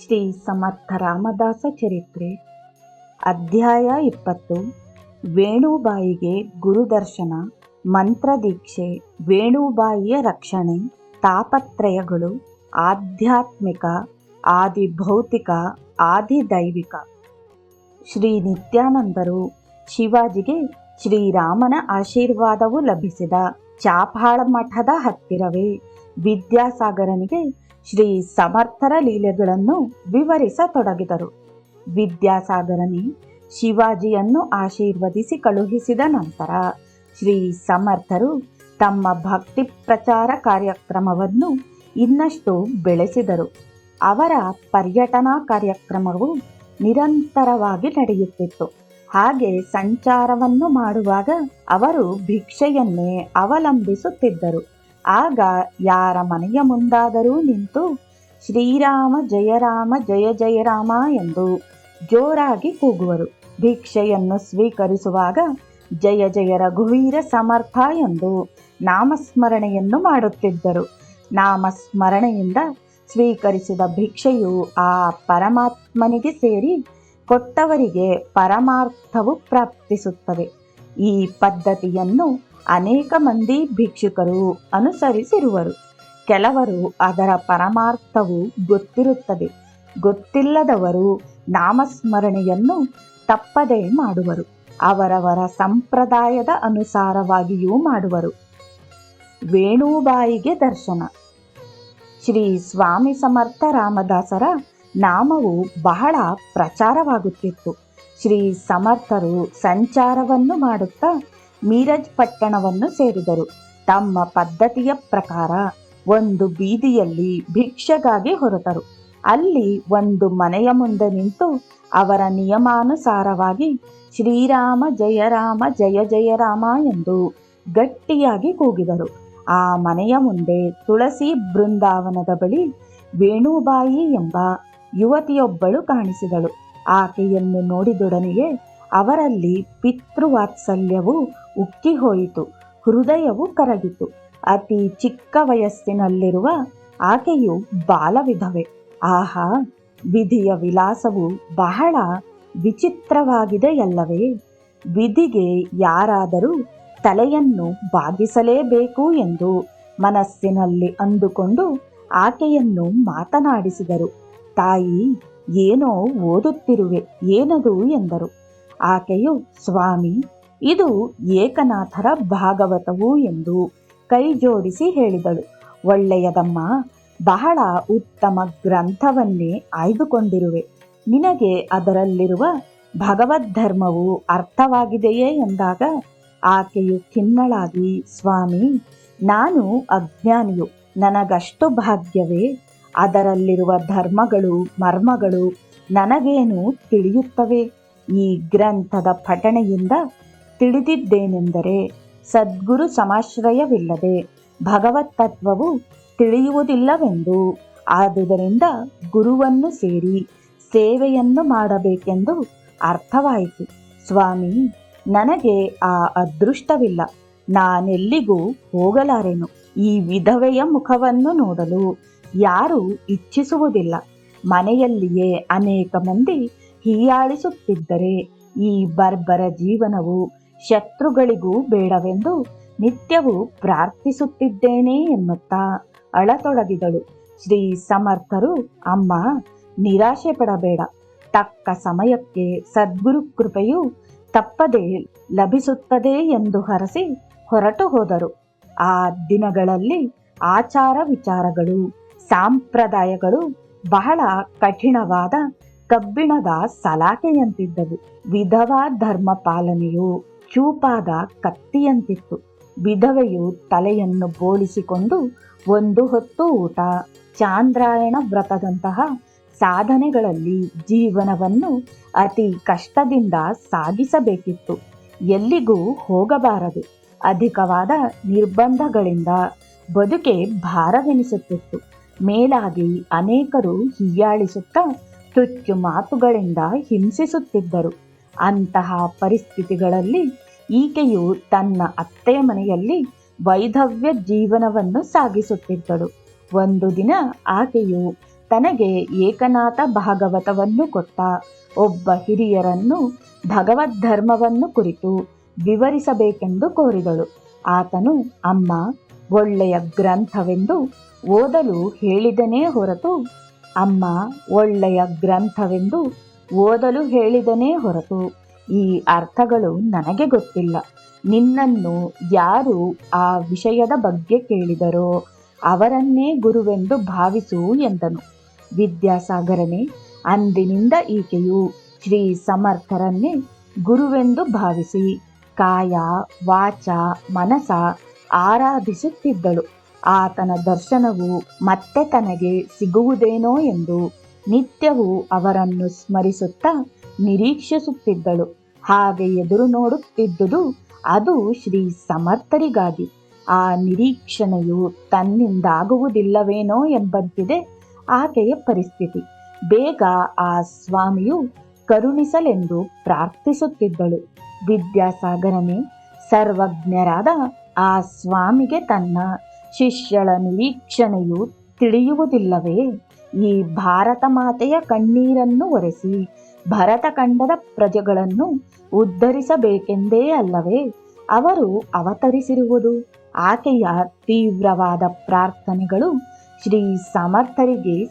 ಶ್ರೀ ಸಮರ್ಥ ರಾಮದಾಸ ಚರಿತ್ರೆ ಅಧ್ಯಾಯ ಇಪ್ಪತ್ತು. ವೇಣುಬಾಯಿಗೆ ಗುರುದರ್ಶನ, ಮಂತ್ರದೀಕ್ಷೆ, ವೇಣುಬಾಯಿಯ ರಕ್ಷಣೆ, ತಾಪತ್ರಯಗಳು, ಆಧ್ಯಾತ್ಮಿಕ ಆದಿ ಭೌತಿಕ ಆದಿ ದೈವಿಕ ಶ್ರೀ ನಿತ್ಯಾನಂದರು ಶಿವಾಜಿಗೆ ಶ್ರೀರಾಮನ ಆಶೀರ್ವಾದವು ಲಭಿಸಿದ ಚಾಪಾಳ ಮಠದ ಹತ್ತಿರವೇ ವಿದ್ಯಾಸಾಗರನಿಗೆ ಶ್ರೀ ಸಮರ್ಥರ ಲೀಲೆಗಳನ್ನು ವಿವರಿಸತೊಡಗಿದರು. ವಿದ್ಯಾಸಾಗರನಿ ಶಿವಾಜಿಯನ್ನು ಆಶೀರ್ವದಿಸಿ ಕಳುಹಿಸಿದ ನಂತರ ಶ್ರೀ ಸಮರ್ಥರು ತಮ್ಮ ಭಕ್ತಿ ಪ್ರಚಾರ ಕಾರ್ಯಕ್ರಮವನ್ನು ಇನ್ನಷ್ಟು ಬೆಳೆಸಿದರು. ಅವರ ಪರ್ಯಟನಾ ಕಾರ್ಯಕ್ರಮವು ನಿರಂತರವಾಗಿ ನಡೆಯುತ್ತಿತ್ತು. ಹಾಗೆ ಸಂಚಾರವನ್ನು ಮಾಡುವಾಗ ಅವರು ಭಿಕ್ಷೆಯನ್ನೇ ಅವಲಂಬಿಸುತ್ತಿದ್ದರು. ಆಗ ಯಾರ ಮನೆಯ ಮುಂದಾದರೂ ನಿಂತು ಶ್ರೀರಾಮ ಜಯರಾಮ ಜಯ ಜಯರಾಮ ಎಂದು ಜೋರಾಗಿ ಕೂಗುವರು. ಭಿಕ್ಷೆಯನ್ನು ಸ್ವೀಕರಿಸುವಾಗ ಜಯ ಜಯ ರಘುವೀರ ಸಮರ್ಥ ಎಂದು ನಾಮಸ್ಮರಣೆಯನ್ನು ಮಾಡುತ್ತಿದ್ದರು. ನಾಮಸ್ಮರಣೆಯಿಂದ ಸ್ವೀಕರಿಸಿದ ಭಿಕ್ಷೆಯು ಆ ಪರಮಾತ್ಮನಿಗೆ ಸೇರಿ ಕೊಟ್ಟವರಿಗೆ ಪರಮಾರ್ಥವು ಪ್ರಾಪ್ತಿಸುತ್ತದೆ. ಈ ಪದ್ಧತಿಯನ್ನು ಅನೇಕ ಮಂದಿ ಭಿಕ್ಷುಕರು ಅನುಸರಿಸಿರುವರು. ಕೆಲವರು ಅದರ ಪರಮಾರ್ಥವು ಗೊತ್ತಿರುತ್ತದೆ. ಗೊತ್ತಿಲ್ಲದವರು ನಾಮಸ್ಮರಣೆಯನ್ನು ತಪ್ಪದೇ ಮಾಡುವರು. ಅವರವರ ಸಂಪ್ರದಾಯದ ಅನುಸಾರವಾಗಿಯೂ ಮಾಡುವರು. ವೇಣುಬಾಯಿಗೆ ದರ್ಶನ. ಶ್ರೀ ಸ್ವಾಮಿ ಸಮರ್ಥ ರಾಮದಾಸರ ನಾಮವು ಬಹಳ ಪ್ರಚಾರವಾಗುತ್ತಿತ್ತು. ಶ್ರೀ ಸಮರ್ಥರು ಸಂಚಾರವನ್ನು ಮಾಡುತ್ತಾ ಮೀರಜ್ ಪಟ್ಟಣವನ್ನು ಸೇರಿದರು. ತಮ್ಮ ಪದ್ಧತಿಯ ಪ್ರಕಾರ ಒಂದು ಬೀದಿಯಲ್ಲಿ ಭಿಕ್ಷೆಗಾಗಿ ಹೊರಟರು. ಅಲ್ಲಿ ಒಂದು ಮನೆಯ ಮುಂದೆ ನಿಂತು ಅವರ ನಿಯಮಾನುಸಾರವಾಗಿ ಶ್ರೀರಾಮ ಜಯರಾಮ ಜಯ ಜಯರಾಮ ಎಂದು ಗಟ್ಟಿಯಾಗಿ ಕೂಗಿದರು. ಆ ಮನೆಯ ಮುಂದೆ ತುಳಸಿ ಬೃಂದಾವನದ ಬಳಿ ವೇಣುಬಾಯಿ ಎಂಬ ಯುವತಿಯೊಬ್ಬಳು ಕಾಣಿಸಿದಳು. ಆಕೆಯನ್ನು ನೋಡಿದೊಡನೆಯೇ ಅವರಲ್ಲಿ ಪಿತೃವಾತ್ಸಲ್ಯವು ಉಕ್ಕಿ ಹೋಯಿತು. ಹೃದಯವು ಕರಗಿತು. ಅತಿ ಚಿಕ್ಕ ವಯಸ್ಸಿನಲ್ಲಿರುವ ಆಕೆಯು ಬಾಲವಿಧವೆ. ಆಹಾ, ವಿಧಿಯ ವಿಲಾಸವು ಬಹಳ ವಿಚಿತ್ರವಾಗಿದೆಯಲ್ಲವೇ ವಿಧಿಗೆ ಯಾರಾದರೂ ತಲೆಯನ್ನು ಬಾಗಿಸಲೇಬೇಕು ಎಂದು ಮನಸ್ಸಿನಲ್ಲಿ ಅಂದುಕೊಂಡು ಆಕೆಯನ್ನು ಮಾತನಾಡಿಸಿದರು. ತಾಯಿ, ಏನೋ ಓದುತ್ತಿರುವೆ, ಏನದು? ಎಂದರು. ಆಕೆಯು, ಸ್ವಾಮಿ ಇದು ಏಕನಾಥರ ಭಾಗವತವು ಎಂದು ಕೈ ಜೋಡಿಸಿ ಹೇಳಿದಳು. ಒಳ್ಳೆಯದಮ್ಮ, ಬಹಳ ಉತ್ತಮ ಗ್ರಂಥವನ್ನೇ ಆಯ್ದುಕೊಂಡಿರುವೆ. ನಿನಗೆ ಅದರಲ್ಲಿರುವ ಭಗವದ್ಧರ್ಮವು ಅರ್ಥವಾಗಿದೆಯೇ ಎಂದಾಗ, ಆಕೆಯು ಖಿನ್ನಳಾಗಿ ಸ್ವಾಮಿ, ನಾನು ಅಜ್ಞಾನಿಯು. ನನಗಷ್ಟು ಭಾಗ್ಯವೇ. ಅದರಲ್ಲಿರುವ ಧರ್ಮಗಳು, ಮರ್ಮಗಳು ನನಗೇನು ತಿಳಿಯುತ್ತವೆ. ಈ ಗ್ರಂಥದ ಪಠಣೆಯಿಂದ ತಿಳಿದಿದ್ದೇನೆಂದರೆ ಸದ್ಗುರು ಸಮಾಶ್ರಯವಿಲ್ಲದೆ ಭಗವತ್ ತತ್ವವು ತಿಳಿಯುವುದಿಲ್ಲವೆಂದು. ಆದುದರಿಂದ ಗುರುವನ್ನು ಸೇರಿ ಸೇವೆಯನ್ನು ಮಾಡಬೇಕೆಂದು ಅರ್ಥವಾಯಿತು. ಸ್ವಾಮಿ, ನನಗೆ ಆ ಅದೃಷ್ಟವಿಲ್ಲ. ನಾನೆಲ್ಲಿಗೂ ಹೋಗಲಾರೆನು. ಈ ವಿಧವೆಯ ಮುಖವನ್ನು ನೋಡಲು ಯಾರೂ ಇಚ್ಛಿಸುವುದಿಲ್ಲ. ಮನೆಯಲ್ಲಿಯೇ ಅನೇಕ ಮಂದಿ ಹೀಯಾಳಿಸುತ್ತಿದ್ದರೆ ಈ ಬರ್ಬರ ಜೀವನವು ಶತ್ರುಗಳಿಗೂ ಬೇಡವೆಂದು ನಿತ್ಯವೂ ಪ್ರಾರ್ಥಿಸುತ್ತಿದ್ದೇನೆ ಎನ್ನುತ್ತಾ ಅಳತೊಡಗಿದಳು. ಶ್ರೀ ಸಮರ್ಥರು, ಅಮ್ಮ ನಿರಾಶೆ ಪಡಬೇಡ ತಕ್ಕ ಸಮಯಕ್ಕೆ ಸದ್ಗುರು ಕೃಪೆಯು ತಪ್ಪದೆ ಲಭಿಸುತ್ತದೆ ಎಂದು ಹರಸಿ ಹೊರಟು ಹೋದರು. ಆ ದಿನಗಳಲ್ಲಿ ಆಚಾರ ವಿಚಾರಗಳು, ಸಾಂಪ್ರದಾಯಗಳು ಬಹಳ ಕಠಿಣವಾದ ಕಬ್ಬಿಣದ ಸಲಾಕೆಯಂತಿದ್ದವು. ವಿಧವಾ ಧರ್ಮ ಪಾಲನೆಯು ಚೂಪಾದ ಕತ್ತಿಯಂತಿತ್ತು. ವಿಧವೆಯು ತಲೆಯನ್ನು ಬೋಳಿಸಿಕೊಂಡು, ಒಂದು ಹೊತ್ತು ಊಟ. ಚಾಂದ್ರಾಯಣ ವ್ರತದಂತಹ ಸಾಧನೆಗಳಲ್ಲಿ ಜೀವನವನ್ನು ಅತಿ ಕಷ್ಟದಿಂದ ಸಾಗಿಸಬೇಕಿತ್ತು. ಎಲ್ಲಿಗೂ ಹೋಗಬಾರದು. ಅಧಿಕವಾದ ನಿರ್ಬಂಧಗಳಿಂದ ಬದುಕೆ ಭಾರವೆನಿಸುತ್ತಿತ್ತು. ಮೇಲಾಗಿ ಅನೇಕರು ಹೀಯಾಳಿಸುತ್ತಾ ತುಚ್ಚು ಮಾತುಗಳಿಂದ ಹಿಂಸಿಸುತ್ತಿದ್ದರು. ಅಂತಹ ಪರಿಸ್ಥಿತಿಗಳಲ್ಲಿ ಈಕೆಯು ತನ್ನ ಅತ್ತೆ ಮನೆಯಲ್ಲಿ ವೈಧವ್ಯ ಜೀವನವನ್ನು ಸಾಗಿಸುತ್ತಿದ್ದಳು. ಒಂದು ದಿನ ಆಕೆಯು ತನಗೆ ಏಕನಾಥ ಭಾಗವತವನ್ನು ಕೊಟ್ಟ. ಒಬ್ಬ ಹಿರಿಯರನ್ನು ಭಗವದ್ಧರ್ಮವನ್ನು ಕುರಿತು ವಿವರಿಸಬೇಕೆಂದು ಕೋರಿದಳು. ಆತನು, ಅಮ್ಮ, ಒಳ್ಳೆಯ ಗ್ರಂಥವೆಂದು ಓದಲು ಹೇಳಿದನೇ ಹೊರತು, ಅಮ್ಮ, ಒಳ್ಳೆಯ ಗ್ರಂಥವೆಂದು ಓದಲು ಹೇಳಿದನೇ ಹೊರತು ಈ ಅರ್ಥಗಳು ನನಗೆ ಗೊತ್ತಿಲ್ಲ. ನಿನ್ನನ್ನು ಯಾರು ಆ ವಿಷಯದ ಬಗ್ಗೆ ಕೇಳಿದರೋ ಅವರನ್ನೇ ಗುರುವೆಂದು ಭಾವಿಸು ಎಂದನು. ವಿದ್ಯಾಸಾಗರನೇ, ಅಂದಿನಿಂದ ಈಕೆಯು ಶ್ರೀ ಸಮರ್ಥರನ್ನೇ ಗುರುವೆಂದು ಭಾವಿಸಿ ಕಾಯ, ವಾಚ, ಮನಸ ಆರಾಧಿಸುತ್ತಿದ್ದಳು. ಆತನ ದರ್ಶನವು ಮತ್ತೆ ತನಗೆ ಸಿಗುವುದೇನೋ ಎಂದು ನಿತ್ಯವೂ ಅವರನ್ನು ಸ್ಮರಿಸುತ್ತಾ ನಿರೀಕ್ಷಿಸುತ್ತಿದ್ದಳು. ಹಾಗೆ ಎದುರು ನೋಡುತ್ತಿದ್ದುದು ಅದು ಶ್ರೀ ಸಮರ್ಥರಿಗಾಗಿ. ಆ ನಿರೀಕ್ಷಣೆಯು ತನ್ನಿಂದಾಗುವುದಿಲ್ಲವೇನೋ ಎಂಬಂತಿದೆ ಆಕೆಯ ಪರಿಸ್ಥಿತಿ. ಬೇಗ ಆ ಸ್ವಾಮಿಯು ಕರುಣಿಸಲೆಂದು ಪ್ರಾರ್ಥಿಸುತ್ತಿದ್ದಳು. ವಿದ್ಯಾಸಾಗರನೇ, ಸರ್ವಜ್ಞರಾದ ಆ ಸ್ವಾಮಿಗೆ ತನ್ನ ಶಿಷ್ಯಳ ನಿರೀಕ್ಷಣೆಯು ತಿಳಿಯುವುದಿಲ್ಲವೇ? ಈ ಭಾರತ ಮಾತೆಯ ಕಣ್ಣೀರನ್ನು ಒರೆಸಿ ಭರತಖಂಡದ ಪ್ರಜೆಗಳನ್ನು ಉದ್ಧರಿಸಬೇಕೆಂದೇ ಅಲ್ಲವೇ, ಅವರು ಅವತರಿಸಿರುವುದು. ಆಕೆಯ ತೀವ್ರವಾದ ಪ್ರಾರ್ಥನೆಗಳು ಶ್ರೀ ಸಮರ್ಥರಿಗೆ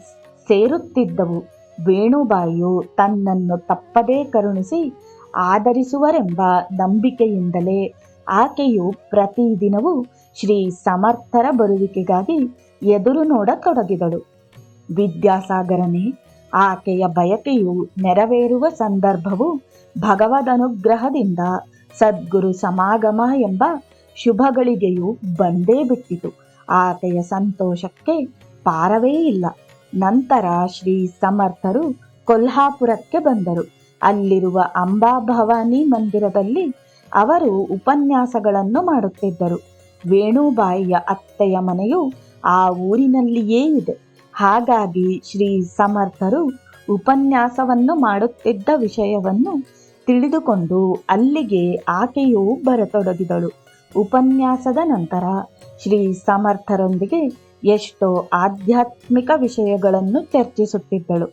ಸೇರುತ್ತಿದ್ದವು. ವೇಣುಬಾಯಿಯು ತನ್ನನ್ನು ತಪ್ಪದೇ ಕರುಣಿಸಿ ಆದರಿಸುವರೆಂಬ ನಂಬಿಕೆಯಿಂದಲೇ ಆಕೆಯು ಪ್ರತಿದಿನವೂ ಶ್ರೀ ಸಮರ್ಥರ ಬರುವಿಕೆಗಾಗಿ ಎದುರು ನೋಡತೊಡಗಿದಳು. ವಿದ್ಯಾಸಾಗರನೇ. ಆಕೆಯ ಬಯಕೆಯು ನೆರವೇರುವ ಸಂದರ್ಭವು ಭಗವದನುಗ್ರಹದಿಂದ ಸದ್ಗುರು ಸಮಾಗಮ ಎಂಬ ಶುಭಗಳಿಗೆಯೂ ಬಂದೇ ಬಿಟ್ಟಿತು. ಆಕೆಯ ಸಂತೋಷಕ್ಕೆ ಪಾರವೇ ಇಲ್ಲ. ನಂತರ ಶ್ರೀ ಸಮರ್ಥರು ಕೊಲ್ಹಾಪುರಕ್ಕೆ ಬಂದರು. ಅಲ್ಲಿರುವ ಅಂಬಾಭವಾನಿ ಮಂದಿರದಲ್ಲಿ ಅವರು ಉಪನ್ಯಾಸಗಳನ್ನು ಮಾಡುತ್ತಿದ್ದರು. ವೇಣುಬಾಯಿಯ ಅತ್ತೆಯ ಮನೆಯು ಆ ಊರಿನಲ್ಲಿಯೇ ಇದೆ. ಹಾಗಾಗಿ ಶ್ರೀ ಸಮರ್ಥರು ಉಪನ್ಯಾಸವನ್ನು ಮಾಡುತ್ತಿದ್ದ ವಿಷಯವನ್ನು ತಿಳಿದುಕೊಂಡು ಅಲ್ಲಿಗೆ ಆಕೆಯು ಬರತೊಡಗಿದಳು. ಉಪನ್ಯಾಸದ ನಂತರ ಶ್ರೀ ಸಮರ್ಥರೊಂದಿಗೆ ಎಷ್ಟೋ ಆಧ್ಯಾತ್ಮಿಕ ವಿಷಯಗಳನ್ನು ಚರ್ಚಿಸುತ್ತಿದ್ದಳು.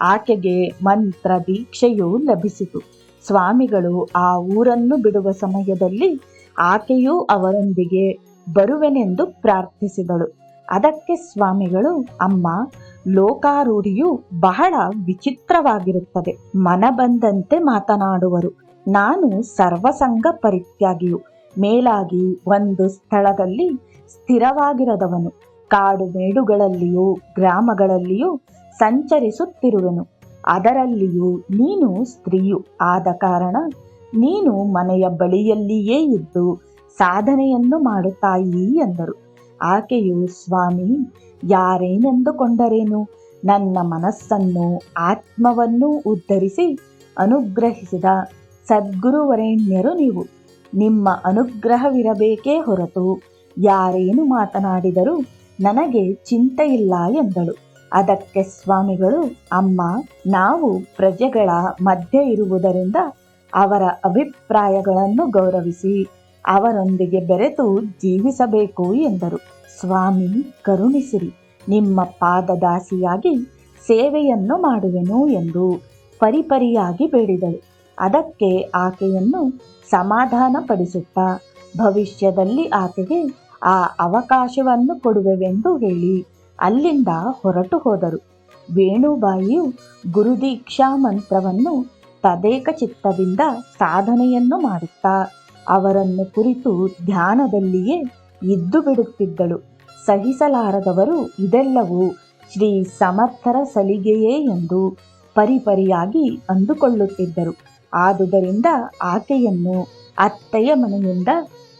ಆಕೆಗೆ ಮಂತ್ರ ದೀಕ್ಷೆಯು ಲಭಿಸಿತು. ಸ್ವಾಮಿಗಳು ಆ ಊರನ್ನು ಬಿಡುವ ಸಮಯದಲ್ಲಿ ಆಕೆಯೂ ಅವರೊಂದಿಗೆ ಬರುವೆನೆಂದು ಪ್ರಾರ್ಥಿಸಿದಳು. ಅದಕ್ಕೆ ಸ್ವಾಮಿಗಳು, ಅಮ್ಮ, ಲೋಕಾರೂಢಿಯು ಬಹಳ ವಿಚಿತ್ರವಾಗಿರುತ್ತದೆ. ಮನ ಬಂದಂತೆ ಮಾತನಾಡುವರು. ನಾನು ಸರ್ವಸಂಗ ಪರಿತ್ಯಾಗಿಯು. ಮೇಲಾಗಿ ಒಂದು ಸ್ಥಳದಲ್ಲಿ ಸ್ಥಿರವಾಗಿರದವನು. ಕಾಡು ಮೇಡುಗಳಲ್ಲಿಯೂ, ಗ್ರಾಮಗಳಲ್ಲಿಯೂ ಸಂಚರಿಸುತ್ತಿರುವೆನು. ಅದರಲ್ಲಿಯೂ ನೀನು ಸ್ತ್ರೀಯು. ಆದ ಕಾರಣ ನೀನು ಮನೆಯ ಬಳಿಯಲ್ಲಿಯೇ ಇದ್ದು ಸಾಧನೆಯನ್ನು ಮಾಡುತ್ತಾಯಿ ಎಂದರು. ಆಕೆಯು, ಸ್ವಾಮಿ, ಯಾರೇನೆಂದುಕೊಂಡರೇನು? ನನ್ನ ಮನಸ್ಸನ್ನು, ಆತ್ಮವನ್ನು ಉದ್ಧರಿಸಿ ಅನುಗ್ರಹಿಸಿದ ಸದ್ಗುರುವರೇಣ್ಯರು ನೀವು. ನಿಮ್ಮ ಅನುಗ್ರಹವಿರಬೇಕೇ ಹೊರತು ಯಾರೇನು ಮಾತನಾಡಿದರೂ ನನಗೆ ಚಿಂತೆ ಇಲ್ಲ ಎಂದಳು. ಅದಕ್ಕೆ ಸ್ವಾಮಿಗಳು, ಅಮ್ಮ, ನಾವು ಪ್ರಜೆಗಳ ಮಧ್ಯೆ ಇರುವುದರಿಂದ ಅವರ ಅಭಿಪ್ರಾಯಗಳನ್ನು ಗೌರವಿಸಿ. ಅವರೊಂದಿಗೆ ಬೆರೆತು ಜೀವಿಸಬೇಕು ಎಂದರು. ಸ್ವಾಮಿ, ಕರುಣಿಸಿರಿ. ನಿಮ್ಮ ಪಾದದಾಸಿಯಾಗಿ ಸೇವೆಯನ್ನು ಮಾಡುವೆನು ಎಂದು ಪರಿಪರಿಯಾಗಿ ಬೇಡಿದಳು. ಅದಕ್ಕೆ ಆಕೆಯನ್ನು ಸಮಾಧಾನಪಡಿಸುತ್ತಾ, ಭವಿಷ್ಯದಲ್ಲಿ ಆಕೆಗೆ ಆ ಅವಕಾಶವನ್ನು ಕೊಡುವೆವೆಂದು ಹೇಳಿ ಅಲ್ಲಿಂದ ಹೊರಟು ಹೋದರು. ವೇಣುಬಾಯಿಯು ಗುರುದೀಕ್ಷಾ ಮಂತ್ರವನ್ನು ತದೇಕ ಚಿತ್ತದಿಂದ ಸಾಧನೆಯನ್ನು ಮಾಡುತ್ತಾ ಅವರನ್ನು ಕುರಿತು ಧ್ಯಾನದಲ್ಲಿಯೇ ಇದ್ದು ಬಿಡುತ್ತಿದ್ದಳು. ಸಹಿಸಲಾರದವರು ಇದೆಲ್ಲವೂ ಶ್ರೀ ಸಮರ್ಥರ ಸಲಿಗೆಯೇ ಎಂದು ಪರಿಪರಿಯಾಗಿ ಅಂದುಕೊಳ್ಳುತ್ತಿದ್ದರು. ಆದುದರಿಂದ ಆಕೆಯನ್ನು ಅತ್ತೆಯ ಮನೆಯಿಂದ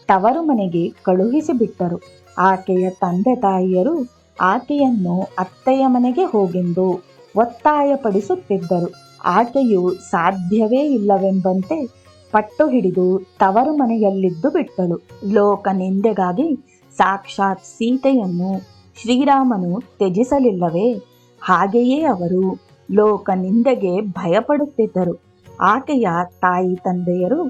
ತವರು ಮನೆಗೆ ಕಳುಹಿಸಿಬಿಟ್ಟರು. ಆಕೆಯ ತಂದೆ ತಾಯಿಯರು ಆಕೆಯನ್ನು ಅತ್ತೆಯ ಮನೆಗೆ ಹೋಗೆಂದು ಒತ್ತಾಯಪಡಿಸುತ್ತಿದ್ದರು. ಆಕೆಯು ಸಾಧ್ಯವೇ ಇಲ್ಲವೆಂಬಂತೆ ಪಟ್ಟು ಹಿಡಿದು ತವರು ಮನೆಯಲ್ಲಿದ್ದು ಬಿಟ್ಟಳು. ಲೋಕ ನಿಂದೆಗಾಗಿ ಸಾಕ್ಷಾತ್ ಸೀತೆಯನ್ನು ಶ್ರೀರಾಮನು ತ್ಯಜಿಸಲಿಲ್ಲವೇ? ಹಾಗೆಯೇ ಅವರು ಲೋಕ ನಿಂದೆಗೆ ಭಯಪಡುತ್ತಿದ್ದರು. ಆಕೆಯ ತಾಯಿ ತಂದೆಯರು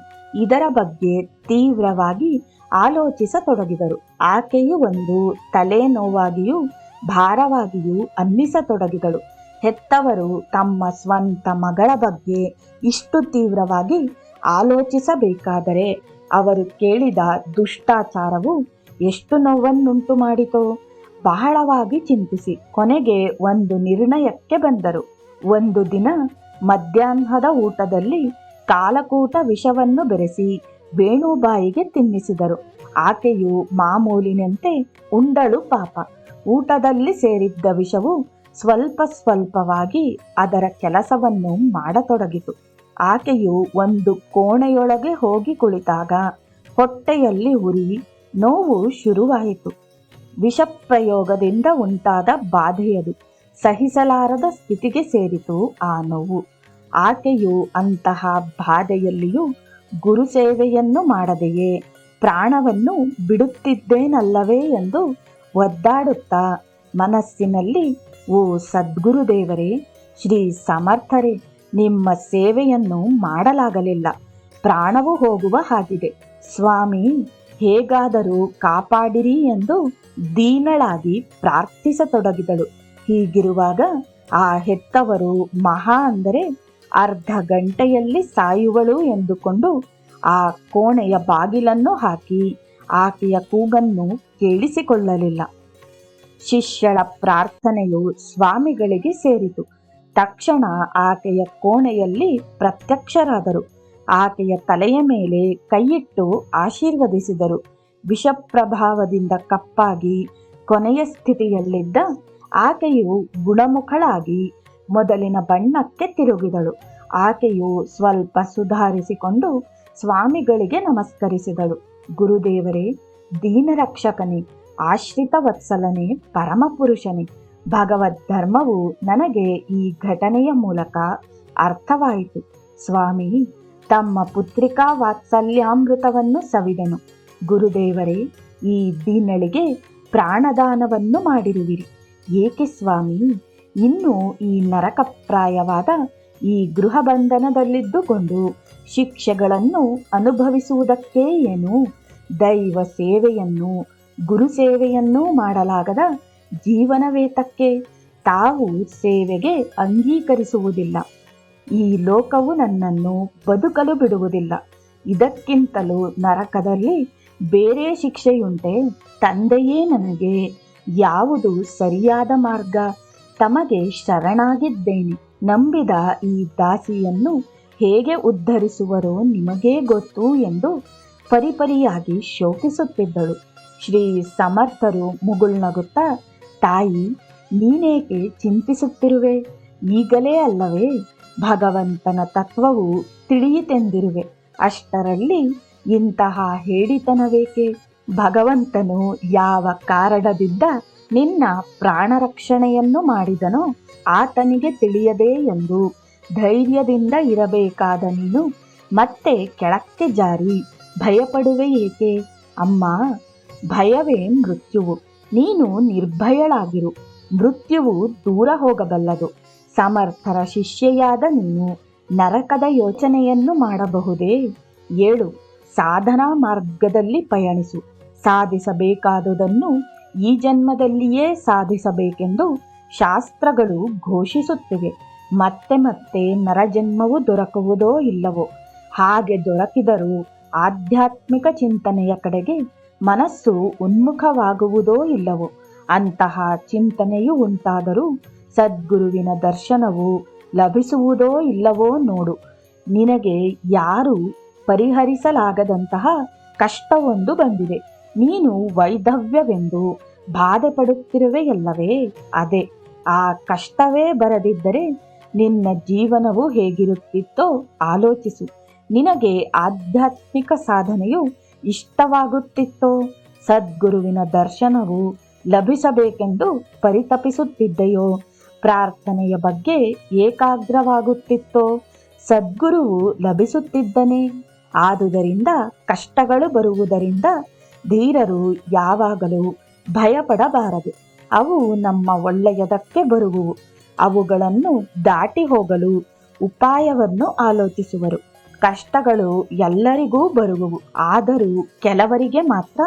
ಇದರ ಬಗ್ಗೆ ತೀವ್ರವಾಗಿ ಆಲೋಚಿಸತೊಡಗಿದರು. ಆಕೆಯು ಒಂದು ತಲೆನೋವಾಗಿಯೂ ಭಾರವಾಗಿಯೂ ಅನ್ನಿಸತೊಡಗಿದಳು. ಹೆತ್ತವರು ತಮ್ಮ ಸ್ವಂತ ಮಗಳ ಬಗ್ಗೆ ಇಷ್ಟು ತೀವ್ರವಾಗಿ ಆಲೋಚಿಸಬೇಕಾದರೆ ಅವರು ಕೇಳಿದ ದುಷ್ಟಾಚಾರವು ಎಷ್ಟು ನೋವನ್ನುಂಟು ಮಾಡಿತೋ? ಬಹಳವಾಗಿ ಚಿಂತಿಸಿ ಕೊನೆಗೆ ಒಂದು ನಿರ್ಣಯಕ್ಕೆ ಬಂದರು. ಒಂದು ದಿನ ಮಧ್ಯಾಹ್ನದ ಊಟದಲ್ಲಿ ಕಾಲಕೂಟ ವಿಷವನ್ನು ಬೆರೆಸಿ ವೇಣುಬಾಯಿಗೆ ತಿನ್ನಿಸಿದರು. ಆಕೆಯು ಮಾಮೂಲಿನಂತೆ ಉಂಡಳು ಪಾಪ. ಊಟದಲ್ಲಿ ಸೇರಿದ್ದ ವಿಷವು ಸ್ವಲ್ಪ ಸ್ವಲ್ಪವಾಗಿ ಅದರ ಕೆಲಸವನ್ನು ಮಾಡತೊಡಗಿತು. ಆಕೆಯು ಒಂದು ಕೋಣೆಯೊಳಗೆ ಹೋಗಿ ಕುಳಿತಾಗ ಹೊಟ್ಟೆಯಲ್ಲಿ ಉರಿ ನೋವು ಶುರುವಾಯಿತು. ವಿಷಪ್ರಯೋಗದಿಂದ ಉಂಟಾದ ಬಾಧೆಯದು ಸಹಿಸಲಾರದ ಸ್ಥಿತಿಗೆ ಸೇರಿತು ಆ ನೋವು. ಆಕೆಯು ಅಂತಹ ಬಾಧೆಯಲ್ಲಿಯೂ ಗುರುಸೇವೆಯನ್ನು ಮಾಡದೆಯೇ? ಪ್ರಾಣವನ್ನು ಬಿಡುತ್ತಿದ್ದೇನಲ್ಲವೇ ಎಂದು ಒದ್ದಾಡುತ್ತಾ ಮನಸ್ಸಿನಲ್ಲಿ, ಓ ಸದ್ಗುರುದೇವರೇ, ಶ್ರೀ ಸಮರ್ಥರೇ ನಿಮ್ಮ ಸೇವೆಯನ್ನು ಮಾಡಲಾಗಲಿಲ್ಲ. ಪ್ರಾಣವು ಹೋಗುವ ಹಾಗಿದೆ. ಸ್ವಾಮಿ, ಹೇಗಾದರೂ ಕಾಪಾಡಿರಿ ಎಂದು ದೀನಳಾಗಿ ಪ್ರಾರ್ಥಿಸತೊಡಗಿದಳು. ಹೀಗಿರುವಾಗ ಆ ಹೆತ್ತವರು ಮಹಾ ಅಂದರೆ ಅರ್ಧ ಗಂಟೆಯಲ್ಲಿ ಸಾಯುವಳು ಎಂದುಕೊಂಡು ಆ ಕೋಣೆಯ ಬಾಗಿಲನ್ನು ಹಾಕಿ ಆಕೆಯ ಕೂಗನ್ನು ಕೇಳಿಸಿಕೊಳ್ಳಲಿಲ್ಲ. ಶಿಷ್ಯಳ ಪ್ರಾರ್ಥನೆಯು ಸ್ವಾಮಿಗಳಿಗೆ ಸೇರಿತು. ತಕ್ಷಣ ಆಕೆಯ ಕೋಣೆಯಲ್ಲಿ ಪ್ರತ್ಯಕ್ಷರಾದರು. ಆಕೆಯ ತಲೆಯ ಮೇಲೆ ಕೈಯಿಟ್ಟು ಆಶೀರ್ವದಿಸಿದರು. ವಿಷಪ್ರಭಾವದಿಂದ ಕಪ್ಪಾಗಿ ಕೊನೆಯ ಸ್ಥಿತಿಯಲ್ಲಿದ್ದ ಆಕೆಯು ಗುಣಮುಖಳಾಗಿ ಮೊದಲಿನ ಬಣ್ಣಕ್ಕೆ ತಿರುಗಿದಳು. ಆಕೆಯು ಸ್ವಲ್ಪ ಸುಧಾರಿಸಿಕೊಂಡು ಸ್ವಾಮಿಗಳಿಗೆ ನಮಸ್ಕರಿಸಿದಳು. ಗುರುದೇವರೇ, ದೀನರಕ್ಷಕನೇ ಆಶ್ರಿತ ವತ್ಸಲನೇ ಪರಮಪುರುಷನೇ ಭಗವದ್ ಧರ್ಮವು ನನಗೆ ಈ ಘಟನೆಯ ಮೂಲಕ ಅರ್ಥವಾಯಿತು. ಸ್ವಾಮಿ, ತಮ್ಮ ಪುತ್ರಿಕಾ ವಾತ್ಸಲ್ಯಾಮೃತವನ್ನು ಸವಿದನು. ಗುರುದೇವರೇ, ಈ ದೀನಳಿಗೆ ಪ್ರಾಣದಾನವನ್ನು ಮಾಡಿರುವಿರಿ. ಏಕೆ ಸ್ವಾಮಿ, ಇನ್ನು ಈ ನರಕಪ್ರಾಯವಾದ ಈ ಗೃಹ ಬಂಧನದಲ್ಲಿದ್ದುಕೊಂಡು ಶಿಕ್ಷೆಗಳನ್ನು ಅನುಭವಿಸುವುದಕ್ಕೇ ಏನು? ದೈವ ಸೇವೆಯನ್ನು, ಗುರು ಸೇವೆಯನ್ನೂ ಮಾಡಲಾಗದ ಜೀವನವೇತಕ್ಕೆ ತಾವು ಸೇವೆಗೆ ಅಂಗೀಕರಿಸುವುದಿಲ್ಲ. ಈ ಲೋಕವು ನನ್ನನ್ನು ಬದುಕಲು ಬಿಡುವುದಿಲ್ಲ. ಇದಕ್ಕಿಂತಲೂ ನರಕದಲ್ಲಿ ಬೇರೆ ಶಿಕ್ಷೆಯುಂಟೆ. ತಂದೆಯೇ ನನಗೆ ಯಾವುದು ಸರಿಯಾದ ಮಾರ್ಗ? ತಮಗೆ ಶರಣಾಗಿದ್ದೇನೆ. ನಂಬಿದ ಈ ದಾಸಿಯನ್ನು ಹೇಗೆ ಉದ್ಧರಿಸುವರೋ ನಿಮಗೇ ಗೊತ್ತು ಎಂದು ಪರಿಪರಿಯಾಗಿ ಶೋಕಿಸುತ್ತಿದ್ದಳು. ಶ್ರೀ ಸಮರ್ಥರು ಮುಗುಳ್ನಗುತ್ತಾ ತಾಯಿ ನೀನೇಕೆ ಚಿಂತಿಸುತ್ತಿರುವೆ? ಈಗಲೇ ಅಲ್ಲವೇ? ಭಗವಂತನ ತತ್ವವು ತಿಳಿಯಿತೆಂದಿರುವೆ. ಅಷ್ಟರಲ್ಲಿ ಇಂತಹ ಹೇಳಿತನವೇಕೆ? ಭಗವಂತನು ಯಾವ ಕಾರಣದಿಂದ ನಿನ್ನ ಪ್ರಾಣರಕ್ಷಣೆಯನ್ನು ಮಾಡಿದನೋ ಆತನಿಗೆ ತಿಳಿಯದೇ ಎಂದು ಧೈರ್ಯದಿಂದ ಇರಬೇಕಾದ ನೀನು ಮತ್ತೆ ಕೆಳಕ್ಕೆ ಜಾರಿ ಭಯಪಡುವೆ ಏಕೆ? ಅಮ್ಮ, ಭಯವೇ ಮೃತ್ಯುವು. ನೀನು ನಿರ್ಭಯಳಾಗಿರು. ಮೃತ್ಯುವು ದೂರ ಹೋಗಬಲ್ಲದು. ಸಮರ್ಥರ ಶಿಷ್ಯೆಯಾದ ನೀನು ನರಕದ ಯೋಚನೆಯನ್ನು ಮಾಡಬಹುದೇ? ಏಳು. ಸಾಧನಾ ಮಾರ್ಗದಲ್ಲಿ ಪಯಣಿಸು. ಸಾಧಿಸಬೇಕಾದುದನ್ನು ಈ ಜನ್ಮದಲ್ಲಿಯೇ ಸಾಧಿಸಬೇಕೆಂದು ಶಾಸ್ತ್ರಗಳು ಘೋಷಿಸುತ್ತಿವೆ. ಮತ್ತೆ ಮತ್ತೆ ನರಜನ್ಮವು ದೊರಕುವುದೋ ಇಲ್ಲವೋ? ಹಾಗೆ ದೊರಕಿದರೂ ಆಧ್ಯಾತ್ಮಿಕ ಚಿಂತನೆಯ ಕಡೆಗೆ ಮನಸ್ಸು ಉನ್ಮುಖವಾಗುವುದೋ ಇಲ್ಲವೋ, ಅಂತಹ ಚಿಂತನೆಯು ಉಂಟಾದರೂ ಸದ್ಗುರುವಿನ ದರ್ಶನವು ಲಭಿಸುವುದೋ ಇಲ್ಲವೋ ನೋಡು. ನಿನಗೆ ಯಾರು ಪರಿಹರಿಸಲಾಗದಂತಹ ಕಷ್ಟವೊಂದು ಬಂದಿದೆ. ನೀನು ವೈಧವ್ಯವೆಂದು ಬಾಧೆ ಪಡುತ್ತಿರುವೆಯಲ್ಲವೇ ಅದೇ, ಆ ಕಷ್ಟವೇ ಬರದಿದ್ದರೆ ನಿನ್ನ ಜೀವನವು ಹೇಗಿರುತ್ತಿತ್ತೋ ಆಲೋಚಿಸು. ನಿನಗೆ ಆಧ್ಯಾತ್ಮಿಕ ಸಾಧನೆಯು ಇಷ್ಟವಾಗುತ್ತಿತ್ತೋ? ಸದ್ಗುರುವಿನ ದರ್ಶನವು ಲಭಿಸಬೇಕೆಂದು ಪರಿತಪಿಸುತ್ತಿದ್ದೆಯೋ? ಪ್ರಾರ್ಥನೆಯ ಬಗ್ಗೆ ಏಕಾಗ್ರವಾಗುತ್ತಿತ್ತೋ? ಸದ್ಗುರುವು ಲಭಿಸುತ್ತಿದ್ದನೇ? ಆದುದರಿಂದ ಕಷ್ಟಗಳು ಬರುವುದರಿಂದ ಧೀರರು ಯಾವಾಗಲೂ ಭಯಪಡಬಾರದು. ಅವು ನಮ್ಮ ಒಳ್ಳೆಯದಕ್ಕೆ ಬರುವುವು ಅವುಗಳನ್ನು ದಾಟಿ ಹೋಗಲು ಉಪಾಯವನ್ನು ಆಲೋಚಿಸುವರು. ಕಷ್ಟಗಳು ಎಲ್ಲರಿಗೂ ಬರುವುವು. ಆದರೂ ಕೆಲವರಿಗೆ ಮಾತ್ರ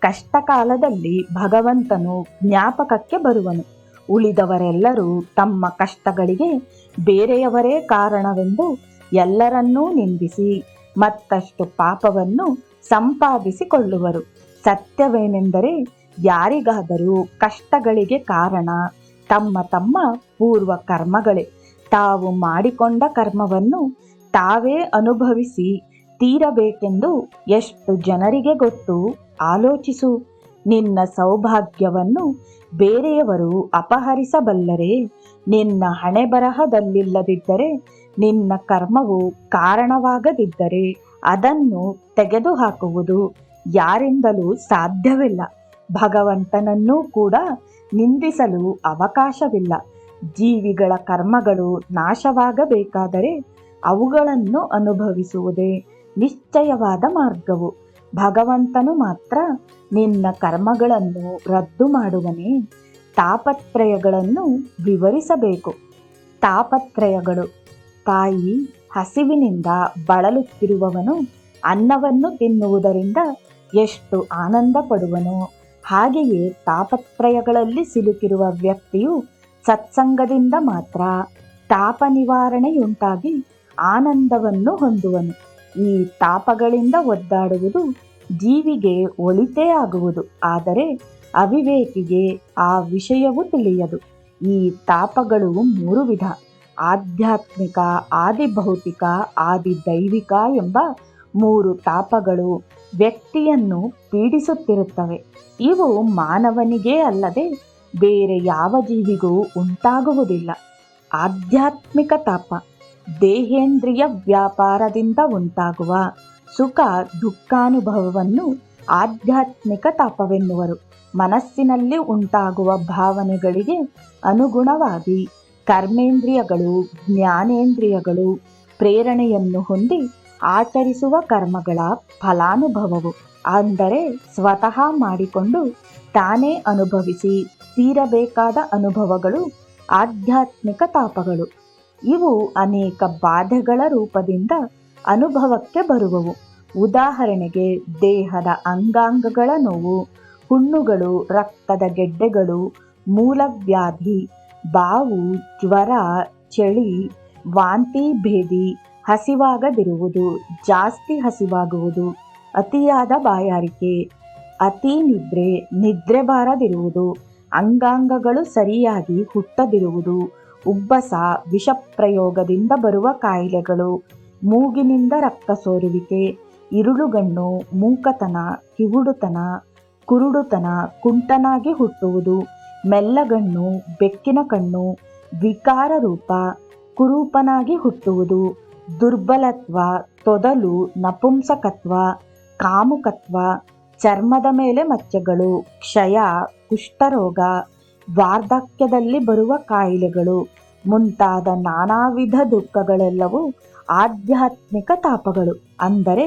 ಕಷ್ಟ ಕಾಲದಲ್ಲಿ ಭಗವಂತನು ಜ್ಞಾಪಕಕ್ಕೆ ಬರುವನು. ಉಳಿದವರೆಲ್ಲರೂ ತಮ್ಮ ಕಷ್ಟಗಳಿಗೆ ಬೇರೆಯವರೇ ಕಾರಣವೆಂದು ಎಲ್ಲರನ್ನೂ ನಿಂದಿಸಿ ಮತ್ತಷ್ಟು ಪಾಪವನ್ನು ಸಂಪಾದಿಸಿಕೊಳ್ಳುವರು. ಸತ್ಯವೇನೆಂದರೆ ಯಾರಿಗಾದರೂ ಕಷ್ಟಗಳಿಗೆ ಕಾರಣ ತಮ್ಮ ತಮ್ಮ ಪೂರ್ವ ಕರ್ಮಗಳೇ. ತಾವು ಮಾಡಿಕೊಂಡ ಕರ್ಮವನ್ನು ತಾವೇ ಅನುಭವಿಸಿ ತೀರಬೇಕೆಂದು ಎಷ್ಟು ಜನರಿಗೆ ಗೊತ್ತು? ಆಲೋಚಿಸು. ನಿನ್ನ ಸೌಭಾಗ್ಯವನ್ನು ಬೇರೆಯವರು ಅಪಹರಿಸಬಲ್ಲರೆ, ನಿನ್ನ ಹಣೆ ಬರಹದಲ್ಲಿಲ್ಲದಿದ್ದರೆ ನಿನ್ನ ಕರ್ಮವು ಕಾರಣವಾಗದಿದ್ದರೆ ಅದನ್ನು ತೆಗೆದುಹಾಕುವುದು ಯಾರಿಂದಲೂ ಸಾಧ್ಯವಿಲ್ಲ. ಭಗವಂತನನ್ನೂ ಕೂಡ ನಿಂದಿಸಲು ಅವಕಾಶವಿಲ್ಲ. ಜೀವಿಗಳ ಕರ್ಮಗಳು ನಾಶವಾಗಬೇಕಾದರೆ ಅವುಗಳನ್ನು ಅನುಭವಿಸುವುದೇ ನಿಶ್ಚಯವಾದ ಮಾರ್ಗವು. ಭಗವಂತನು ಮಾತ್ರ ನಿನ್ನ ಕರ್ಮಗಳನ್ನು ರದ್ದು ಮಾಡುವನೇ ತಾಪತ್ರಯಗಳನ್ನು ವಿವರಿಸಬೇಕು. ತಾಪತ್ರಯಗಳು, ತಾಯಿ ಹಸಿವಿನಿಂದ ಬಳಲುತ್ತಿರುವವನು ಅನ್ನವನ್ನು ತಿನ್ನುವುದರಿಂದ ಎಷ್ಟು ಆನಂದ ಪಡುವನೋ ಹಾಗೆಯೇ ತಾಪತ್ರಯಗಳಲ್ಲಿ ಸಿಲುಕಿರುವ ವ್ಯಕ್ತಿಯು ಸತ್ಸಂಗದಿಂದ ಮಾತ್ರ ತಾಪ ನಿವಾರಣೆಯುಂಟಾಗಿ ಆನಂದವನ್ನು ಹೊಂದುವನು. ಈ ತಾಪಗಳಿಂದ ಒದ್ದಾಡುವುದು ಜೀವಿಗೆ ಒಳಿತೇ ಆಗುವುದು. ಆದರೆ ಅವಿವೇಕಿಗೆ ಆ ವಿಷಯವು ತಿಳಿಯದು. ಈ ತಾಪಗಳು ಮೂರು ವಿಧ. ಆಧ್ಯಾತ್ಮಿಕ, ಆದಿಭೌತಿಕ ಆದಿ ದೈವಿಕ ಎಂಬ ಮೂರು ತಾಪಗಳು ವ್ಯಕ್ತಿಯನ್ನು ಪೀಡಿಸುತ್ತಿರುತ್ತವೆ. ಇವು ಮಾನವನಿಗೇ ಅಲ್ಲದೆ ಬೇರೆ ಯಾವ ಜೀವಿಗೂ ಉಂಟಾಗುವುದಿಲ್ಲ. ಆಧ್ಯಾತ್ಮಿಕ ತಾಪ. ದೇಹೇಂದ್ರಿಯ ವ್ಯಾಪಾರದಿಂದ ಉಂಟಾಗುವ ಸುಖ ದುಃಖಾನುಭವವನ್ನು ಆಧ್ಯಾತ್ಮಿಕ ತಾಪವೆನ್ನುವರು. ಮನಸ್ಸಿನಲ್ಲಿ ಉಂಟಾಗುವ ಭಾವನೆಗಳಿಗೆ ಅನುಗುಣವಾಗಿ ಕರ್ಮೇಂದ್ರಿಯಗಳು, ಜ್ಞಾನೇಂದ್ರಿಯಗಳು ಪ್ರೇರಣೆಯನ್ನು ಹೊಂದಿ ಆಚರಿಸುವ ಕರ್ಮಗಳ ಫಲಾನುಭವವು. ಅಂದರೆ ಸ್ವತಃ ಮಾಡಿಕೊಂಡು ತಾನೇ ಅನುಭವಿಸಿ ತೀರಬೇಕಾದ ಅನುಭವಗಳು ಆಧ್ಯಾತ್ಮಿಕ ತಾಪಗಳು. ಇವು ಅನೇಕ ಬಾಧೆಗಳ ರೂಪದಿಂದ ಅನುಭವಕ್ಕೆ ಬರುವವು. ಉದಾಹರಣೆಗೆ ದೇಹದ ಅಂಗಾಂಗಗಳ ನೋವು, ಹುಣ್ಣುಗಳು, ರಕ್ತದ ಗೆಡ್ಡೆಗಳು, ಮೂಲವ್ಯಾಧಿ, ಬಾವು, ಜ್ವರ, ಚಳಿ, ವಾಂತಿ, ಭೇದಿ ಹಸಿವಾಗದಿರುವುದು, ಜಾಸ್ತಿ ಹಸಿವಾಗುವುದು, ಅತಿಯಾದ ಬಾಯಾರಿಕೆ, ಅತಿ ನಿದ್ರೆ ನಿದ್ರೆ ಬಾರದಿರುವುದು, ಅಂಗಾಂಗಗಳು ಸರಿಯಾಗಿ ಹುಟ್ಟದಿರುವುದು ಉಬ್ಬಸ ವಿಷಪ್ರಯೋಗದಿಂದ ಬರುವ ಕಾಯಿಲೆಗಳು, ಮೂಗಿನಿಂದ ರಕ್ತ ಸೋರುವಿಕೆ, ಇರುಳುಗಣ್ಣು, ಮೂಕತನ, ಕಿವುಡುತನ, ಕುರುಡುತನ, ಕುಂಟನಾಗಿ ಹುಟ್ಟುವುದು, ಮೆಲ್ಲಗಣ್ಣು, ಬೆಕ್ಕಿನ ಕಣ್ಣು, ವಿಕಾರ ರೂಪ, ಕುರೂಪನಾಗಿ ಹುಟ್ಟುವುದು, ದುರ್ಬಲತ್ವ, ತೊದಲು, ನಪುಂಸಕತ್ವ, ಕಾಮುಕತ್ವ, ಚರ್ಮದ ಮೇಲೆ ಮಚ್ಚೆಗಳು, ಕ್ಷಯ, ಕುಷ್ಠರೋಗ ವಾರ್ಧಕ್ಯದಲ್ಲಿ ಬರುವ ಕಾಯಿಲೆಗಳು, ಮುಂತಾದ ನಾನಾ ವಿಧ ದುಃಖಗಳೆಲ್ಲವೂ ಆಧ್ಯಾತ್ಮಿಕ ತಾಪಗಳು. ಅಂದರೆ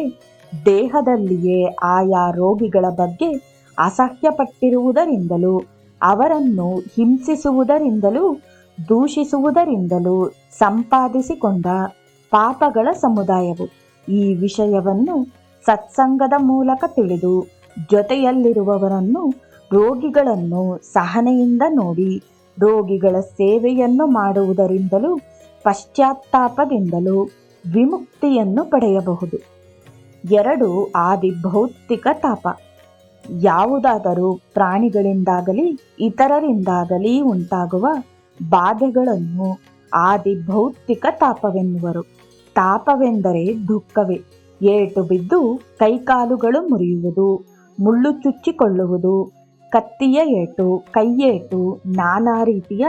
ದೇಹದಲ್ಲಿಯೇ ಆಯಾ ರೋಗಿಗಳ ಬಗ್ಗೆ ಅಸಹ್ಯಪಟ್ಟಿರುವುದರಿಂದಲೂ, ಅವರನ್ನು ಹಿಂಸಿಸುವುದರಿಂದಲೂ, ದೂಷಿಸುವುದರಿಂದಲೂ ಸಂಪಾದಿಸಿಕೊಂಡ ಪಾಪಗಳ ಸಮುದಾಯವು ಈ ವಿಷಯವನ್ನು ಸತ್ಸಂಗದ ಮೂಲಕ ತಿಳಿದು ಜೊತೆಯಲ್ಲಿರುವವರನ್ನು ರೋಗಿಗಳನ್ನು ಸಹನೆಯಿಂದ ನೋಡಿ, ರೋಗಿಗಳ ಸೇವೆಯನ್ನು ಮಾಡುವುದರಿಂದಲೂ, ಪಶ್ಚಾತ್ತಾಪದಿಂದಲೂ ವಿಮುಕ್ತಿಯನ್ನು ಪಡೆಯಬಹುದು. ಎರಡು, ಆದಿ ಭೌತಿಕ ತಾಪ. ಯಾವುದಾದರೂ ಪ್ರಾಣಿಗಳಿಂದಾಗಲಿ, ಇತರರಿಂದಾಗಲಿ ಉಂಟಾಗುವ ಬಾಧೆಗಳನ್ನು ಆದಿ ಭೌತಿಕ ತಾಪವೆನ್ನುವರು. ತಾಪವೆಂದರೆ ದುಃಖವೇ. ಏಟು ಬಿದ್ದು ಕೈಕಾಲುಗಳು ಮುರಿಯುವುದು, ಮುಳ್ಳು ಚುಚ್ಚಿಕೊಳ್ಳುವುದು ಕತ್ತಿಯ ಏಟು, ಕೈಯೇಟು, ನಾನಾ ರೀತಿಯ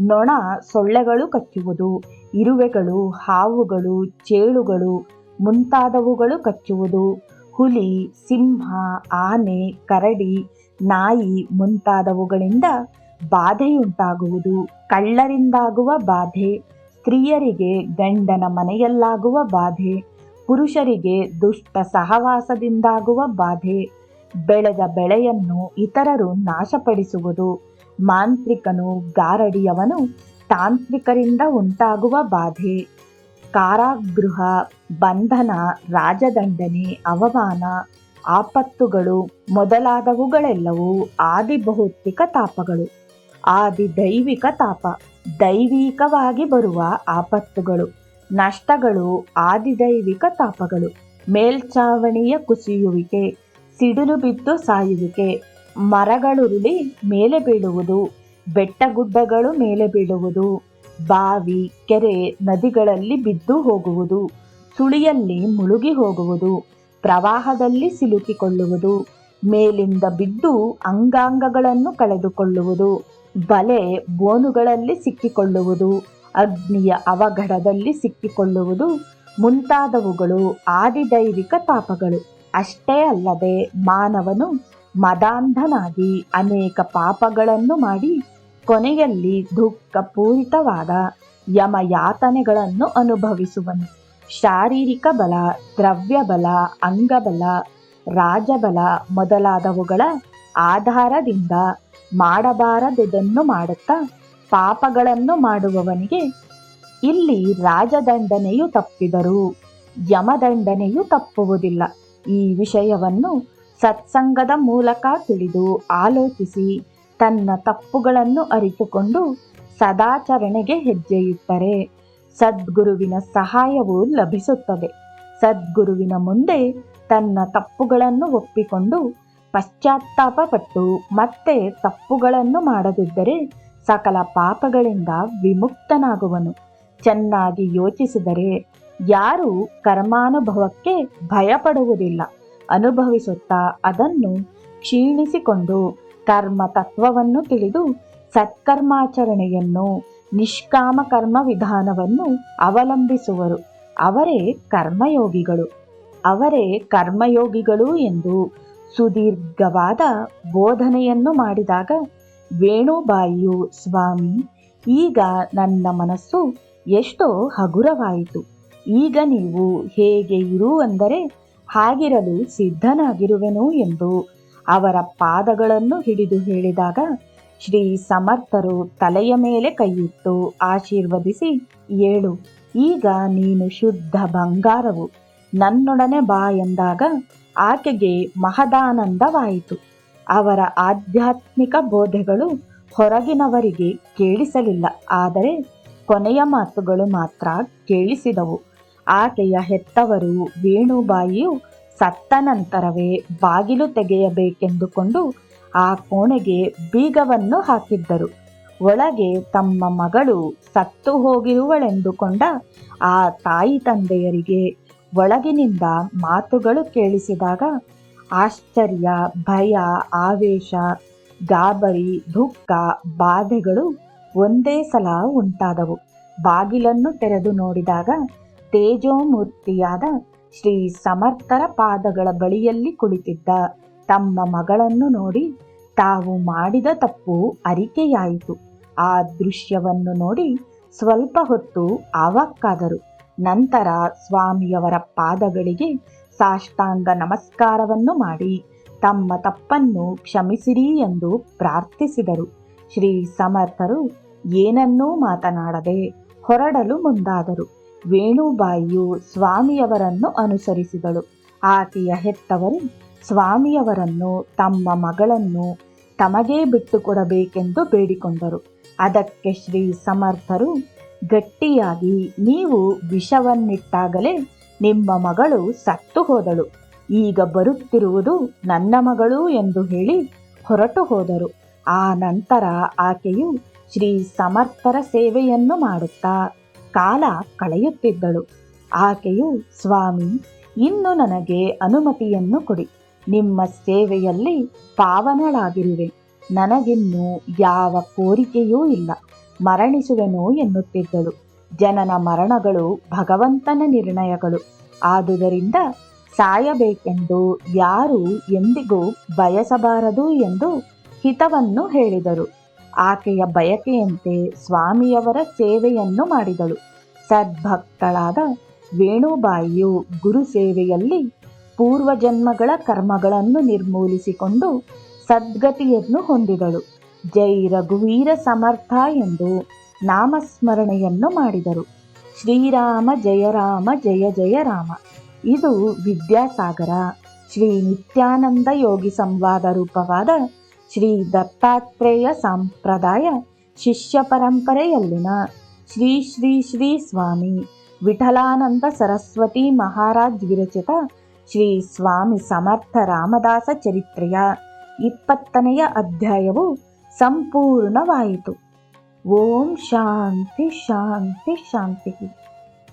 ನೊಣ ಸೊಳ್ಳೆಗಳು ಕಚ್ಚುವುದು, ಇರುವೆಗಳು, ಹಾವುಗಳು, ಚೇಳುಗಳು ಮುಂತಾದವುಗಳು ಕಚ್ಚುವುದು, ಹುಲಿ, ಸಿಂಹ, ಆನೆ, ಕರಡಿ, ನಾಯಿ ಮುಂತಾದವುಗಳಿಂದ ಬಾಧೆಯುಂಟಾಗುವುದು. ಕಳ್ಳರಿಂದಾಗುವ ಬಾಧೆ, ಸ್ತ್ರೀಯರಿಗೆ ಗಂಡನ ಮನೆಯಲ್ಲಾಗುವ ಬಾಧೆ, ಪುರುಷರಿಗೆ ದುಷ್ಟ ಸಹವಾಸದಿಂದಾಗುವ ಬಾಧೆ ಬೆಳೆದ ಬೆಳೆಯನ್ನು ಇತರರು ನಾಶಪಡಿಸುವುದು. ಮಾಂತ್ರಿಕನು ಗಾರಡಿಯವನು ತಾಂತ್ರಿಕರಿಂದ ಉಂಟಾಗುವ ಬಾಧೆ. ಕಾರಾಗೃಹ, ಬಂಧನ, ರಾಜದಂಡನೆ, ಅವಮಾನ, ಆಪತ್ತುಗಳು ಮೊದಲಾದವುಗಳೆಲ್ಲವೂ ಆದಿ ಭೌತಿಕ ತಾಪಗಳು. ಆದಿ ದೈವಿಕ ತಾಪ, ದೈವಿಕವಾಗಿ ಬರುವ ಆಪತ್ತುಗಳು. ನಷ್ಟಗಳು ಆದಿದೈವಿಕ ತಾಪಗಳು. ಮೇಲ್ಛಾವಣಿಯ ಕುಸಿಯುವಿಕೆ ಸಿಡಿಲು ಬಿದ್ದು ಸಾಯುವಿಕೆ. ಮರಗಳುರುಳಿ ಮೇಲೆ ಬೀಳುವುದು. ಬೆಟ್ಟ ಗುಡ್ಡಗಳು ಮೇಲೆ ಬೀಳುವುದು. ಬಾವಿ, ಕೆರೆ, ನದಿಗಳಲ್ಲಿ ಬಿದ್ದು ಹೋಗುವುದು. ಸುಳಿಯಲ್ಲಿ ಮುಳುಗಿ ಹೋಗುವುದು. ಪ್ರವಾಹದಲ್ಲಿ ಸಿಲುಕಿಕೊಳ್ಳುವುದು. ಮೇಲಿಂದ ಬಿದ್ದು ಅಂಗಾಂಗಗಳನ್ನು ಕಳೆದುಕೊಳ್ಳುವುದು. ಬಲೆ ಬೋನುಗಳಲ್ಲಿ ಸಿಕ್ಕಿಕೊಳ್ಳುವುದು. ಅಗ್ನಿಯ ಅವಘಡದಲ್ಲಿ ಸಿಕ್ಕಿಕೊಳ್ಳುವುದು. ಮುಂತಾದವುಗಳು ಆದಿದೈವಿಕ ತಾಪಗಳು ಅಷ್ಟೇ ಅಲ್ಲದೆ ಮಾನವನು ಮದಾಂಧನಾಗಿ ಅನೇಕ ಪಾಪಗಳನ್ನು ಮಾಡಿ ಕೊನೆಯಲ್ಲಿ ದುಃಖಪೂರಿತವಾದ ಯಮಯಾತನೆಗಳನ್ನು ಅನುಭವಿಸುವನು. ಶಾರೀರಿಕ ಬಲ, ದ್ರವ್ಯಬಲ, ಅಂಗಬಲ, ರಾಜಬಲ ಮೊದಲಾದವುಗಳ ಆಧಾರದಿಂದ ಮಾಡಬಾರದುದನ್ನು ಮಾಡುತ್ತಾ ಪಾಪಗಳನ್ನು ಮಾಡುವವನಿಗೆ ಇಲ್ಲಿ ರಾಜದಂಡನೆಯು ತಪ್ಪಿದರೂ ಯಮದಂಡನೆಯು ತಪ್ಪುವುದಿಲ್ಲ. ಈ ವಿಷಯವನ್ನು ಸತ್ಸಂಗದ ಮೂಲಕ ತಿಳಿದು ಆಲೋಚಿಸಿ ತನ್ನ ತಪ್ಪುಗಳನ್ನು ಅರಿತುಕೊಂಡು ಸದಾಚರಣೆಗೆ ಹೆಜ್ಜೆಯಿಟ್ಟರೆ ಸದ್ಗುರುವಿನ ಸಹಾಯವು ಲಭಿಸುತ್ತದೆ. ಸದ್ಗುರುವಿನ ಮುಂದೆ ತನ್ನ ತಪ್ಪುಗಳನ್ನು ಒಪ್ಪಿಕೊಂಡು ಪಶ್ಚಾತ್ತಾಪ ಪಟ್ಟು ಮತ್ತೆ ತಪ್ಪುಗಳನ್ನು ಮಾಡದಿದ್ದರೆ ಸಕಲ ಪಾಪಗಳಿಂದ ವಿಮುಕ್ತನಾಗುವನು. ಚೆನ್ನಾಗಿ ಯೋಚಿಸಿದರೆ ಯಾರು ಕರ್ಮಾನುಭವಕ್ಕೆ ಭಯಪಡುವುದಿಲ್ಲ. ಅನುಭವಿಸುತ್ತಾ ಅದನ್ನು ಕ್ಷೀಣಿಸಿಕೊಂಡು ಕರ್ಮ ತತ್ವವನ್ನು ತಿಳಿದು ಸತ್ಕರ್ಮಾಚರಣೆಯನ್ನು, ನಿಷ್ಕಾಮ ಕರ್ಮ ವಿಧಾನವನ್ನು ಅವಲಂಬಿಸುವರು. ಅವರೇ ಕರ್ಮಯೋಗಿಗಳು. ಅವರೇ ಕರ್ಮಯೋಗಿಗಳು ಎಂದು ಸುದೀರ್ಘವಾದ ಬೋಧನೆಯನ್ನು ಮಾಡಿದಾಗ, ವೇಣುಬಾಯಿಯು, ಸ್ವಾಮಿ, ಈಗ ನನ್ನ ಮನಸ್ಸು ಎಷ್ಟೋ ಹಗುರವಾಯಿತು. ಈಗ ನೀವು ಹೇಗೆ ಇರು ಅಂದರೆ ಹಾಗಿರಲು ಸಿದ್ಧನಾಗಿರುವೆನು ಎಂದು ಅವರ ಪಾದಗಳನ್ನು ಹಿಡಿದು ಹೇಳಿದಾಗ ಶ್ರೀ ಸಮರ್ಥರು ತಲೆಯ ಮೇಲೆ ಕೈಯಿಟ್ಟು ಆಶೀರ್ವದಿಸಿ ಏಳು, ಈಗ ನೀನು ಶುದ್ಧ ಬಂಗಾರವು ನನ್ನೊಡನೆ ಬಾ ಎಂದಾಗ ಆಕೆಗೆ ಮಹದಾನಂದವಾಯಿತು. ಅವರ ಆಧ್ಯಾತ್ಮಿಕ ಬೋಧೆಗಳು ಹೊರಗಿನವರಿಗೆ ಕೇಳಿಸಲಿಲ್ಲ, ಆದರೆ ಕೊನೆಯ ಮಾತುಗಳು ಮಾತ್ರ ಕೇಳಿಸಿದವು. ಆಕೆಯ ಹೆತ್ತವರು ವೇಣುಬಾಯಿಯು ಸತ್ತ ನಂತರವೇ ಬಾಗಿಲು ತೆಗೆಯಬೇಕೆಂದುಕೊಂಡು ಆ ಕೋಣೆಗೆ ಬೀಗವನ್ನು ಹಾಕಿದ್ದರು. ಒಳಗೆ ತಮ್ಮ ಮಗಳು ಸತ್ತು ಹೋಗಿರುವಳೆಂದುಕೊಂಡ ಆ ತಾಯಿ ತಂದೆಯರಿಗೆ ಒಳಗಿನಿಂದ ಮಾತುಗಳು ಕೇಳಿಸಿದಾಗ ಆಶ್ಚರ್ಯ, ಭಯ, ಆವೇಶ, ಗಾಬರಿ, ದುಃಖ, ಬಾಧೆಗಳು ಒಂದೇ ಸಲ ಉಂಟಾದವು. ಬಾಗಿಲನ್ನು ತೆರೆದು ನೋಡಿದಾಗ ತೇಜೋಮೂರ್ತಿಯಾದ ಶ್ರೀ ಸಮರ್ಥರ ಪಾದಗಳ ಬಳಿಯಲ್ಲಿ ಕುಳಿತಿದ್ದ ತಮ್ಮ ಮಗಳನ್ನು ನೋಡಿ ತಾವು ಮಾಡಿದ ತಪ್ಪು ಅರಿಕೆಯಾಯಿತು. ಆ ದೃಶ್ಯವನ್ನು ನೋಡಿ ಸ್ವಲ್ಪ ಹೊತ್ತು ಆವಕ್ಕಾದರು. ನಂತರ ಸ್ವಾಮಿಯವರ ಪಾದಗಳಿಗೆ ಸಾಷ್ಟಾಂಗ ನಮಸ್ಕಾರವನ್ನು ಮಾಡಿ ತಮ್ಮ ತಪ್ಪನ್ನು ಕ್ಷಮಿಸಿರಿ ಎಂದು ಪ್ರಾರ್ಥಿಸಿದರು. ಶ್ರೀ ಸಮರ್ಥರು ಏನನ್ನೂ ಮಾತನಾಡದೆ ಹೊರಡಲು ಮುಂದಾದರು. ವೇಣುಬಾಯಿಯು ಸ್ವಾಮಿಯವರನ್ನು ಅನುಸರಿಸಿದಳು. ಆಕೆಯ ಹೆತ್ತವರು ಸ್ವಾಮಿಯವರನ್ನು, ತಮ್ಮ ಮಗಳನ್ನು ತಮಗೇ ಬಿಟ್ಟುಕೊಡಬೇಕೆಂದು ಬೇಡಿಕೊಂಡರು. ಅದಕ್ಕೆ ಶ್ರೀ ಸಮರ್ಥರು, ಗಟ್ಟಿಯಾಗಿ ನೀವು ವಿಷವನ್ನಿಟ್ಟಾಗಲೇ ನಿಮ್ಮ ಮಗಳು ಸತ್ತು ಹೋದಳು. ಈಗ ಬರುತ್ತಿರುವುದು ನನ್ನ ಮಗಳು ಎಂದು ಹೇಳಿ ಹೊರಟು ಹೋದರು. ಆ ನಂತರ ಆಕೆಯು ಶ್ರೀ ಸಮರ್ಥರ ಸೇವೆಯನ್ನು ಮಾಡುತ್ತಾ ಕಾಲ ಕಳೆಯುತ್ತಿದ್ದಳು. ಆಕೆಯು, ಸ್ವಾಮಿ, ಇನ್ನು ನನಗೆ ಅನುಮತಿಯನ್ನು ಕೊಡಿ. ನಿಮ್ಮ ಸೇವೆಯಲ್ಲಿ ಪಾವನಳಾಗಿರುವೆ. ನನಗಿನ್ನು ಯಾವ ಕೋರಿಕೆಯೂ ಇಲ್ಲ. ಮರಣಿಸುವೆನೋ ಎನ್ನುತ್ತಿದ್ದಳು. ಜನನ ಮರಣಗಳು ಭಗವಂತನ ನಿರ್ಣಯಗಳು. ಆದುದರಿಂದ ಸಾಯಬೇಕೆಂದು ಯಾರು ಎಂದಿಗೂ ಬಯಸಬಾರದು ಎಂದು ಹಿತವನ್ನು ಹೇಳಿದರು. ಆಕೆಯ ಬಯಕೆಯಂತೆ ಸ್ವಾಮಿಯವರ ಸೇವೆಯನ್ನು ಮಾಡಿದಳು. ಸದ್ಭಕ್ತಳಾದ ವೇಣುಬಾಯಿಯು ಗುರು ಸೇವೆಯಲ್ಲಿ ಪೂರ್ವಜನ್ಮಗಳ ಕರ್ಮಗಳನ್ನು ನಿರ್ಮೂಲಿಸಿಕೊಂಡು ಸದ್ಗತಿಯನ್ನು ಹೊಂದಿದಳು. ಜೈ ರಘುವೀರ ಸಮರ್ಥ ಎಂದು ನಾಮಸ್ಮರಣೆಯನ್ನು ಮಾಡಿದರು. ಶ್ರೀರಾಮ ಜಯ ರಾಮ ಜಯ ಜಯ ರಾಮ. ಇದು ವಿದ್ಯಾಸಾಗರ ಶ್ರೀ ನಿತ್ಯಾನಂದ ಯೋಗಿ ಸಂವಾದ ರೂಪವಾದ ಶ್ರೀ ದತ್ತಾತ್ರೇಯ ಸಂಪ್ರದಾಯ ಶಿಷ್ಯ ಪರಂಪರೆಯಲ್ಲಿನ ಶ್ರೀ ಶ್ರೀ ಶ್ರೀ ಸ್ವಾಮಿ ವಿಠಲಾನಂದ ಸರಸ್ವತಿ ಮಹಾರಾಜ್ ವಿರಚಿತ ಶ್ರೀ ಸ್ವಾಮಿ ಸಮರ್ಥ ರಾಮದಾಸ ಚರಿತ್ರೆಯ ಇಪ್ಪತ್ತನೆಯ ಅಧ್ಯಾಯವು ಸಂಪೂರ್ಣವಾಯಿತು. ಓಂ ಶಾಂತಿ ಶಾಂತಿ ಶಾಂತಿ.